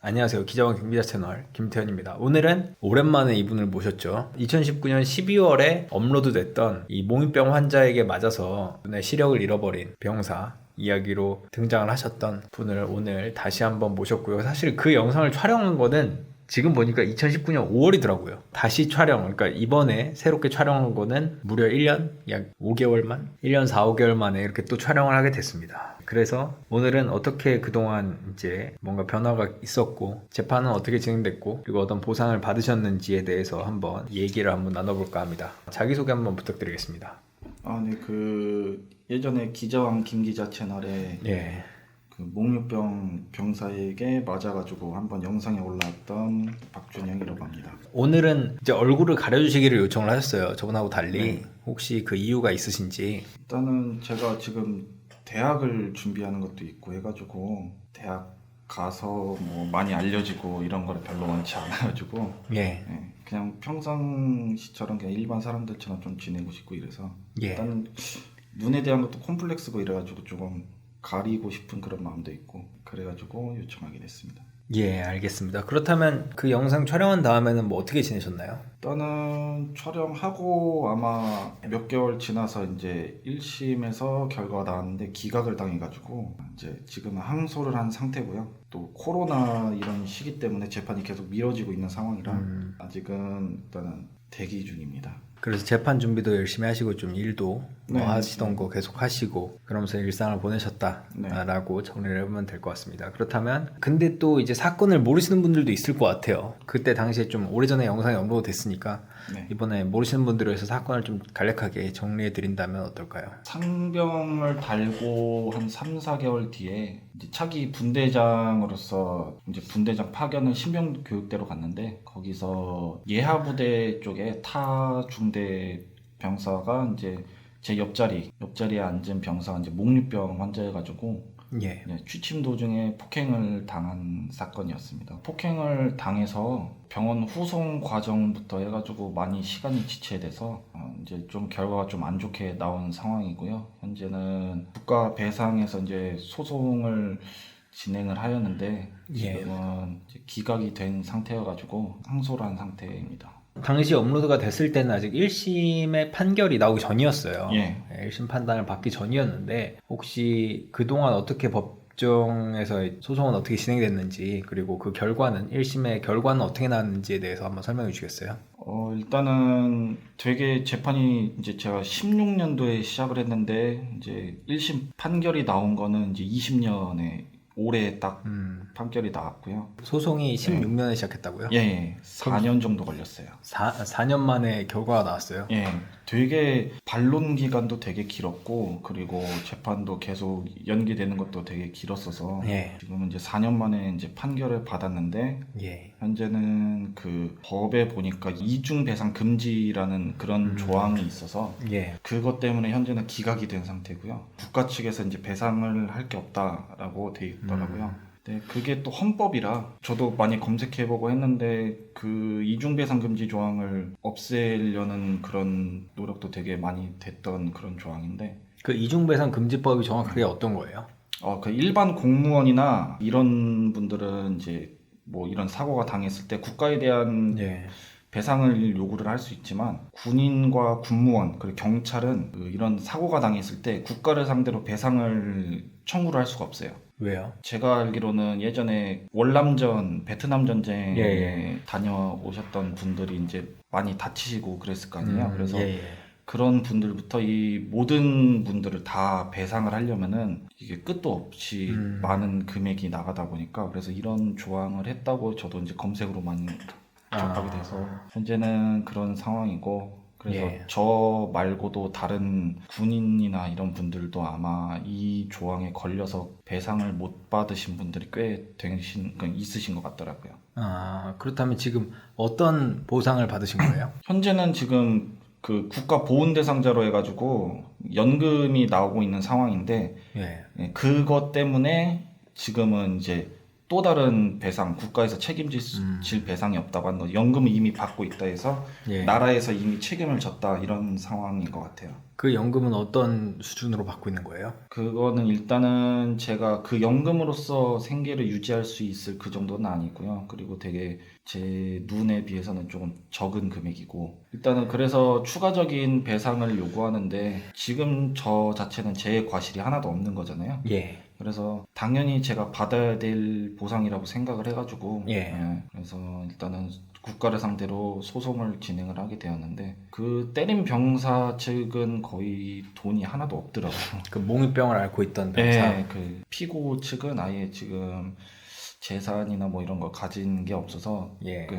안녕하세요. 기자원 경기자 채널 김태현입니다. 오늘은 오랜만에 이분을 모셨죠. 2019년 12월에 업로드됐던 이 몽유병 환자에게 맞아서 눈의 시력을 잃어버린 병사 이야기로 등장을 하셨던 분을 오늘 다시 한번 모셨고요. 사실 그 영상을 촬영한 거는 지금 보니까 2019년 5월이더라고요. 다시 촬영, 그러니까 이번에 새롭게 촬영한 거는 무려 1년, 약 5개월만? 1년 4, 5개월 만에 이렇게 또 촬영을 하게 됐습니다. 그래서 오늘은 어떻게 그동안 이제 뭔가 변화가 있었고, 재판은 어떻게 진행됐고, 그리고 어떤 보상을 받으셨는지에 대해서 한번 얘기를 한번 나눠볼까 합니다. 자기소개 한번 부탁드리겠습니다. 아, 네, 그 예전에 기자왕 김 기자 채널에 예. 그 목류병 병사에게 맞아가지고 한번 영상에 올라왔던 박준영이라고 합니다. 오늘은 이제 얼굴을 가려주시기를 요청을 하셨어요. 저번하고 달리. 네. 혹시 그 이유가 있으신지. 일단은 제가 지금 대학을 준비하는 것도 있고 해가지고 대학 가서 뭐 많이 알려지고 이런 거를 별로 원치 않아가지고 예. 예, 그냥 평상시처럼 그냥 일반 사람들처럼 좀 지내고 싶고 이래서 예. 일단 눈에 대한 것도 콤플렉스고 이래가지고 조금 가리고 싶은 그런 마음도 있고 그래가지고 요청하게 됐습니다. 예, 알겠습니다. 그렇다면 그 영상 촬영한 다음에는 뭐 어떻게 지내셨나요? 일단은 촬영하고 아마 몇 개월 지나서 이제 1심에서 결과가 나왔는데 기각을 당해가지고 이제 지금은 항소를 한 상태고요. 또 코로나 이런 시기 때문에 재판이 계속 미뤄지고 있는 상황이라 음, 아직은 일단은 대기 중입니다. 그래서 재판 준비도 열심히 하시고 좀 일도 뭐 네. 하시던 거 계속 하시고 그러면서 일상을 네. 보내셨다라고 정리를 해보면 될 것 같습니다. 그렇다면 근데 또 이제 사건을 모르시는 분들도 있을 것 같아요. 그때 당시에 좀 오래전에 영상이 업로드 됐으니까 네. 이번에 모르시는 분들을 위해서 사건을 좀 간략하게 정리해 드린다면 어떨까요? 상병을 달고 한 3, 4개월 뒤에 이제 차기 분대장으로서 이제 분대장 파견을 신병 교육대로 갔는데 거기서 예하 부대 쪽에 타 중대 병사가 이제 제 옆자리 옆자리에 앉은 병사가 이제 목류병 환자여가지고 예. 네, 취침 도중에 폭행을 당한 사건이었습니다. 폭행을 당해서 병원 후송 과정부터 해가지고 많이 시간이 지체돼서 어, 이제 좀 결과가 좀 안 좋게 나온 상황이고요. 현재는 국가 배상에서 이제 소송을 진행을 하였는데 예. 지금은 이제 기각이 된 상태여가지고 항소를 한 상태입니다. 당시 업로드가 됐을 때는 아직 1심의 판결이 나오기 전이었어요. 예. 1심 판단을 받기 전이었는데 혹시 그동안 어떻게 법정에서 소송은 어떻게 진행됐는지 그리고 그 결과는 1심의 결과는 어떻게 나왔는지에 대해서 한번 설명해 주시겠어요? 어, 일단은 되게 재판이 이제 제가 16년도에 시작을 했는데 이제 1심 판결이 나온 거는 이제 20년에 올해 딱 음, 판결이 나왔고요. 소송이 16년에 시작했다고요? 예, 예. 4년 정도 걸렸어요. 4, 4년 만에 결과가 나왔어요. 예. 되게 반론 기간도 되게 길었고 그리고 재판도 계속 연기되는 것도 되게 길었어서 예. 지금은 이제 4년 만에 이제 판결을 받았는데 예. 현재는 그 법에 보니까 이중 배상 금지라는 그런 음. 조항이 있어서 예. 그것 때문에 현재는 기각이 된 상태고요. 국가 측에서 이제 배상을 할 게 없다라고 돼 있더라고요. 음. 네, 그게 또 헌법이라 저도 많이 검색해보고 했는데 그 이중배상 금지 조항을 없애려는 그런 노력도 되게 많이 됐던 그런 조항인데 그 이중배상 금지법이 정확하게 어떤 거예요? 어, 그 일반 공무원이나 이런 분들은 이제 뭐 이런 사고가 당했을 때 국가에 대한 예. 배상을 요구를 할 수 있지만 군인과 군무원 그리고 경찰은 그 이런 사고가 당했을 때 국가를 상대로 배상을 청구를 할 수가 없어요. 왜요? 제가 알기로는 예전에 월남전 베트남 전쟁에 예, 예. 다녀오셨던 분들이 이제 많이 다치시고 그랬을 거 아니에요. 음, 그래서 예, 예. 그런 분들부터 이 모든 분들을 다 배상을 하려면은 이게 끝도 없이 음. 많은 금액이 나가다 보니까 그래서 이런 조항을 했다고 저도 이제 검색으로 많이 접하게 아. 돼서 현재는 그런 상황이고 그래서 예. 저 말고도 다른 군인이나 이런 분들도 아마 이 조항에 걸려서 배상을 못 받으신 분들이 꽤 되신 그러니까 있으신 것 같더라고요. 아, 그렇다면 지금 어떤 보상을 받으신 거예요? 현재는 지금 그 국가 보훈 대상자로 해가지고 연금이 나오고 있는 상황인데 예. 예, 그것 때문에 지금은 이제 또 다른 배상 국가에서 책임질 수- 음. 질 배상이 없다고 하는 거 연금을 이미 받고 있다 해서 예. 나라에서 이미 책임을 졌다 이런 상황인 것 같아요. 그 연금은 어떤 수준으로 받고 있는 거예요? 그거는 일단은 제가 그 연금으로서 생계를 유지할 수 있을 그 정도는 아니고요. 그리고 되게 제 눈에 비해서는 조금 적은 금액이고 일단은 그래서 추가적인 배상을 요구하는데 지금 저 자체는 제 과실이 하나도 없는 거잖아요. 예. 그래서 당연히 제가 받아야 될 보상이라고 생각을 해가지고 예. 그래서 일단은 국가를 상대로 소송을 진행을 하게 되었는데 그 때린 병사 측은 거의 돈이 하나도 없더라고요. 그 몽유병을 앓고 있던 병사. 네, 그 피고 측은 아예 지금 재산이나 뭐 이런 거 가진 게 없어서 예. 그,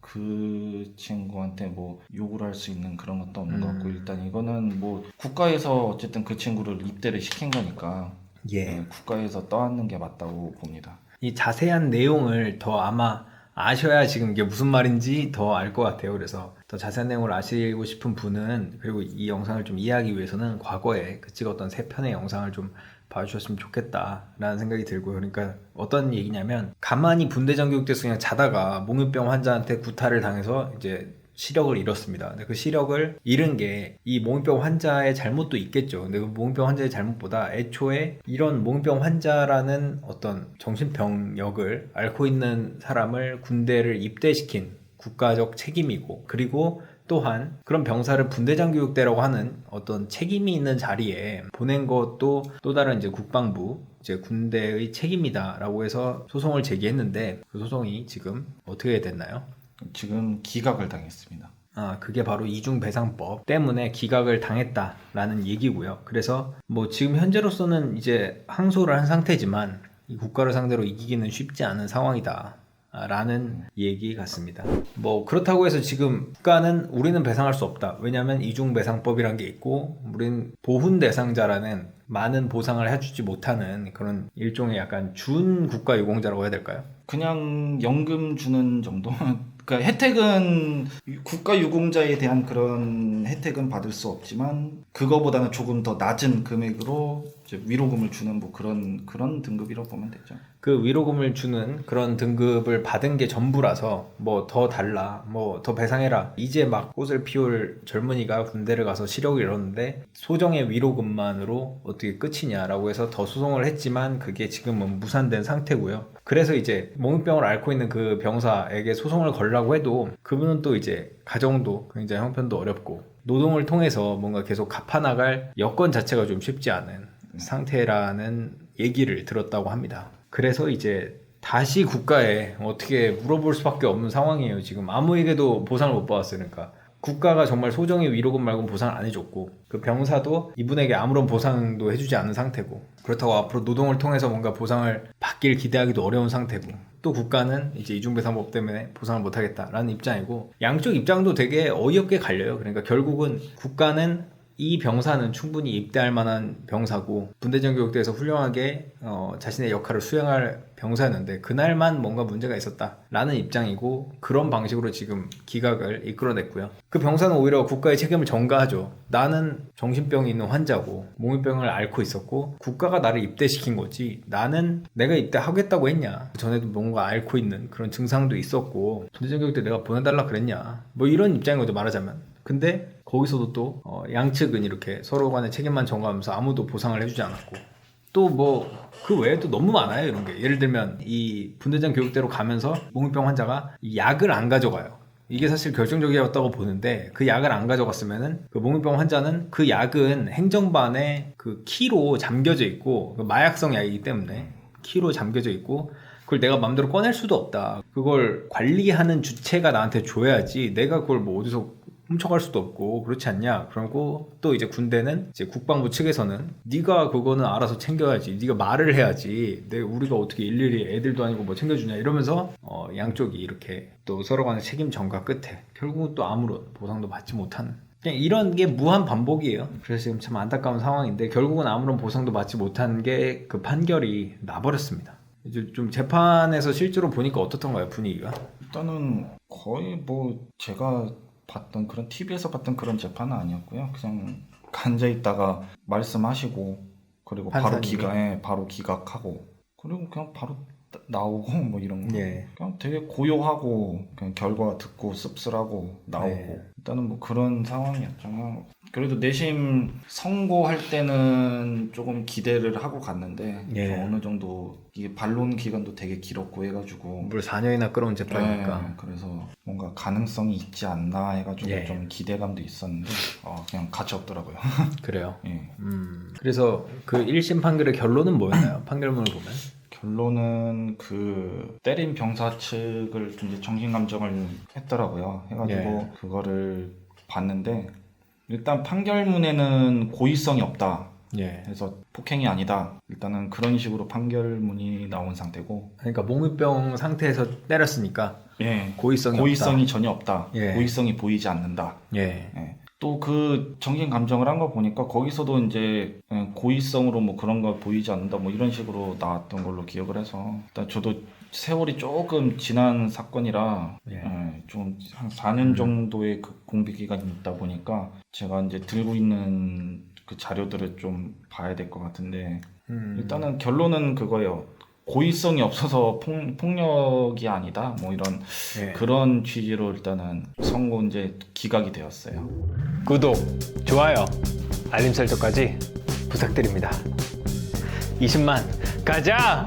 그 친구한테 뭐 욕을 할 수 있는 그런 것도 없는 것 같고 음. 일단 이거는 뭐 국가에서 어쨌든 그 친구를 입대를 시킨 거니까 예. 네, 국가에서 떠안는 게 맞다고 봅니다. 이 자세한 내용을 더 아마 아셔야 지금 이게 무슨 말인지 더 알 것 같아요. 그래서 더 자세한 내용을 아시고 싶은 분은 그리고 이 영상을 좀 이해하기 위해서는 과거에 그 찍었던 세 편의 영상을 좀 봐주셨으면 좋겠다라는 생각이 들고요. 그러니까 어떤 얘기냐면 가만히 분대 전교육대에서 그냥 자다가 몽유병 환자한테 구타를 당해서 이제 시력을 잃었습니다. 근데 그 시력을 잃은 게 이 몽유병 환자의 잘못도 있겠죠. 근데 그 몽유병 환자의 잘못보다 애초에 이런 몽유병 환자라는 어떤 정신병력을 앓고 있는 사람을 군대를 입대시킨 국가적 책임이고 그리고 또한 그런 병사를 분대장 교육대라고 하는 어떤 책임이 있는 자리에 보낸 것도 또 다른 이제 국방부 이제 군대의 책임이다라고 해서 소송을 제기했는데 그 소송이 지금 어떻게 됐나요? 지금 기각을 당했습니다. 아, 그게 바로 이중배상법 때문에 기각을 당했다라는 얘기고요. 그래서 뭐 지금 현재로서는 이제 항소를 한 상태지만 이 국가를 상대로 이기기는 쉽지 않은 상황이다. 라는 얘기 같습니다. 뭐 그렇다고 해서 지금 국가는 우리는 배상할 수 없다. 왜냐하면 이중배상법이란 게 있고 우린 보훈 대상자라는 많은 보상을 해주지 못하는 그런 일종의 약간 준 국가 유공자라고 해야 될까요? 그냥 연금 주는 정도? 그러니까 혜택은 국가 유공자에 대한 그런 혜택은 받을 수 없지만 그거보다는 조금 더 낮은 금액으로 위로금을 주는 뭐 그런 그런 등급이라고 보면 되죠. 그 위로금을 주는 그런 등급을 받은 게 전부라서 뭐 더 달라 뭐 더 배상해라 이제 막 꽃을 피울 젊은이가 군대를 가서 시력을 잃었는데 소정의 위로금만으로 어떻게 끝이냐라고 해서 더 소송을 했지만 그게 지금은 무산된 상태고요 그래서 이제 몽유병을 앓고 있는 그 병사에게 소송을 걸라고 해도 그분은 또 이제 가정도 굉장히 형편도 어렵고 노동을 통해서 뭔가 계속 갚아나갈 여건 자체가 좀 쉽지 않은 상태라는 얘기를 들었다고 합니다. 그래서 이제 다시 국가에 어떻게 물어볼 수밖에 없는 상황이에요. 지금 아무에게도 보상을 못 받았어요. 그러니까 국가가 정말 소정의 위로금 말고 보상을 안 해줬고 그 병사도 이분에게 아무런 보상도 해주지 않은 상태고 그렇다고 앞으로 노동을 통해서 뭔가 보상을 받길 기대하기도 어려운 상태고 또 국가는 이제 이중배상법 때문에 보상을 못하겠다라는 입장이고 양쪽 입장도 되게 어이없게 갈려요. 그러니까 결국은 국가는 이 병사는 충분히 입대할 만한 병사고 분대전 교육대에서 훌륭하게 어, 자신의 역할을 수행할 병사였는데 그날만 뭔가 문제가 있었다라는 입장이고 그런 방식으로 지금 기각을 이끌어냈고요. 그 병사는 오히려 국가의 책임을 전가하죠. 나는 정신병이 있는 환자고 몽유병을 앓고 있었고 국가가 나를 입대시킨 거지 나는 내가 입대하겠다고 했냐 전에도 뭔가 앓고 있는 그런 증상도 있었고 분대전 교육대 내가 보내달라 그랬냐 뭐 이런 입장인 거죠 말하자면 근데 거기서도 또 어, 양측은 이렇게 서로 간의 책임만 전가하면서 아무도 보상을 해주지 않았고. 또 뭐 그 외에도 너무 많아요 이런 게. 예를 들면 이 분대장 교육대로 가면서 몽유병 환자가 이 약을 안 가져가요. 이게 사실 결정적이었다고 보는데 그 약을 안 가져갔으면은 그 몽유병 환자는 그 약은 행정반에 그 키로 잠겨져 있고 그 마약성 약이기 때문에 키로 잠겨져 있고 그걸 내가 마음대로 꺼낼 수도 없다. 그걸 관리하는 주체가 나한테 줘야지 내가 그걸 뭐 어디서 훔쳐갈 수도 없고 그렇지 않냐? 그러고 또 이제 군대는 이제 국방부 측에서는 네가 그거는 알아서 챙겨야지 네가 말을 해야지 내 우리가 어떻게 일일이 애들도 아니고 뭐 챙겨주냐? 이러면서 어, 양쪽이 이렇게 또 서로 간의 책임 전가 끝에 결국은 또 아무런 보상도 받지 못하는. 그냥 이런 게 무한 반복이에요. 그래서 지금 참 안타까운 상황인데 결국은 아무런 보상도 받지 못한 게 그 판결이 나버렸습니다. 이제 좀 재판에서 실제로 보니까 어떻던가요 분위기가? 일단은 거의 뭐 제가 봤던 그런 TV에서 봤던 그런 재판은 아니었고요. 그냥 앉아 있다가 말씀하시고 그리고 바로 판사님이? 기각에 바로 기각하고 그리고 그냥 바로 따- 나오고 뭐 이런 거. 예. 그냥 되게 고요하고 그냥 결과 듣고 씁쓸하고 나오고 네. 일단은 뭐 그런 상황이었지만 그래도 내심 선고할 때는 조금 기대를 하고 갔는데 예. 좀 어느 정도 이게 반론 기간도 되게 길었고 해가지고 물 4년이나 끌어온 재판이니까. 네, 그래서 뭔가 가능성이 있지 않나 해가지고 예. 좀 기대감도 있었는데 어, 그냥 가치 없더라고요. 그래요. 예. 음. 그래서 그 1심 판결의 결론은 뭐였나요? 판결문을 보면. 결론은 그 때린 병사 측을 좀 이제 정신 감정을 했더라고요. 해가지고 예. 그거를 봤는데 일단 판결문에는 고의성이 없다. 예. 그래서 폭행이 아니다. 일단은 그런 식으로 판결문이 나온 상태고, 그러니까 몽유병 상태에서 때렸으니까 예, 고의성이 고의성이 전혀 없다. 예. 고의성이 보이지 않는다. 없다. 예. 또 그 정신 감정을 한 거 보니까 거기서도 이제 예, 고의성으로 뭐 그런 거 보이지 않는다 뭐 이런 식으로 나왔던 걸로 기억을 해서 일단 저도 세월이 조금 지난 사건이라 예. 예, 좀한 4년 정도의 그 공비 기간이 있다 보니까 제가 이제 들고 있는 그 자료들을 좀 봐야 될 것 같은데 음. 일단은 결론은 그거예요. 고의성이 없어서 폭, 폭력이 아니다. 뭐 이런 예. 그런 취지로 일단은 선고 이제 기각이 되었어요. 구독, 좋아요, 알림 설정까지 부탁드립니다. 20만 가자!